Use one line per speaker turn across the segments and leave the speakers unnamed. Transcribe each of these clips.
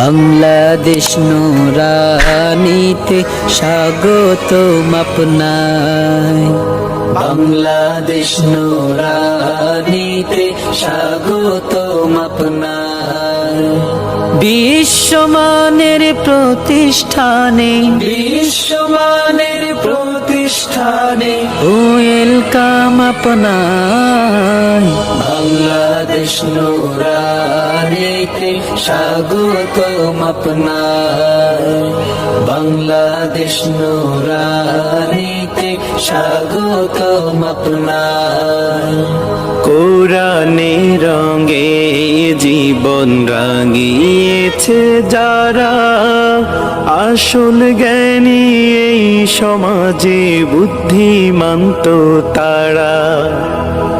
বাংলাদেশ নুরানিতে স্বাগত আপনায়। বাংলাদেশ নুরানিতে স্বাগত আপনায়। বিশ্বমানের প্রতিষ্ঠানে বিশ্বমানের প্রতিষ্ঠানে ওয়েলকাম আপনার বাংলাদেশ নুরানিতে স্বাগত আপনার। বাংলাদেশ নুরানিতে স্বাগত আপনার। কোরআনে রঙে জীবন রাঙিয়েছে যারা আসল জ্ঞানী এই সমাজে বুদ্ধিমান্ত তারা।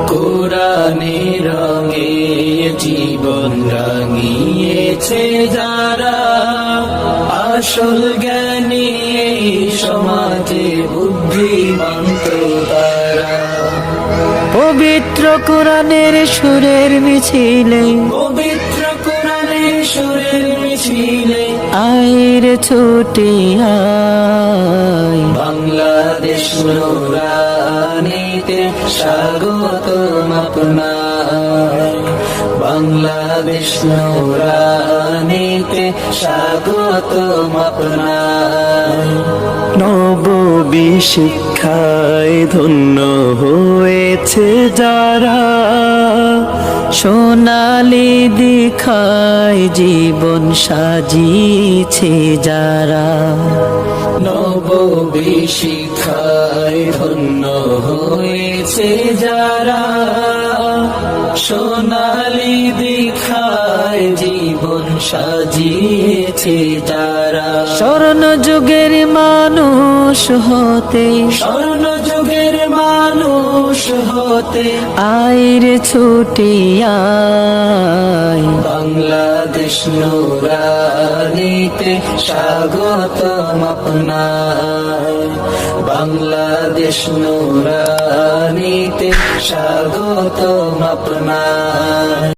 কোরআনে রঙে জীবন রাঙিয়েছে যারা। আসল জ্ঞানী সমাজে বুদ্ধিমান্ত তারা পবিত্র কোরআনের সুরের মিছিলে পবিত্র আয়ের ছুটে আয়। বাংলাদেশ নুরানিতে স্বাগত আপনার। বাংলাদেশ নুরানিতে স্বাগত আপনার। নববী শিক্ষায় ধন্য হয়েছে যারা সোনালি দেখায় জীবন সাজিয়েছে যারা। নববী শিক্ষায় ধন্য হয়েছে যারা। সোনালি দেখায় জীবন সাজিয়েছে যারা। স্বর্ণ যুগের মানুষ হতে স্বর্ণ যুগের মানুষ হতে আয়ের ছুটি আয়। বাংলাদেশ নুরানিতে স্বাগত আপনার। বাংলাদেশ নুরানিতে স্বাগত আপনার।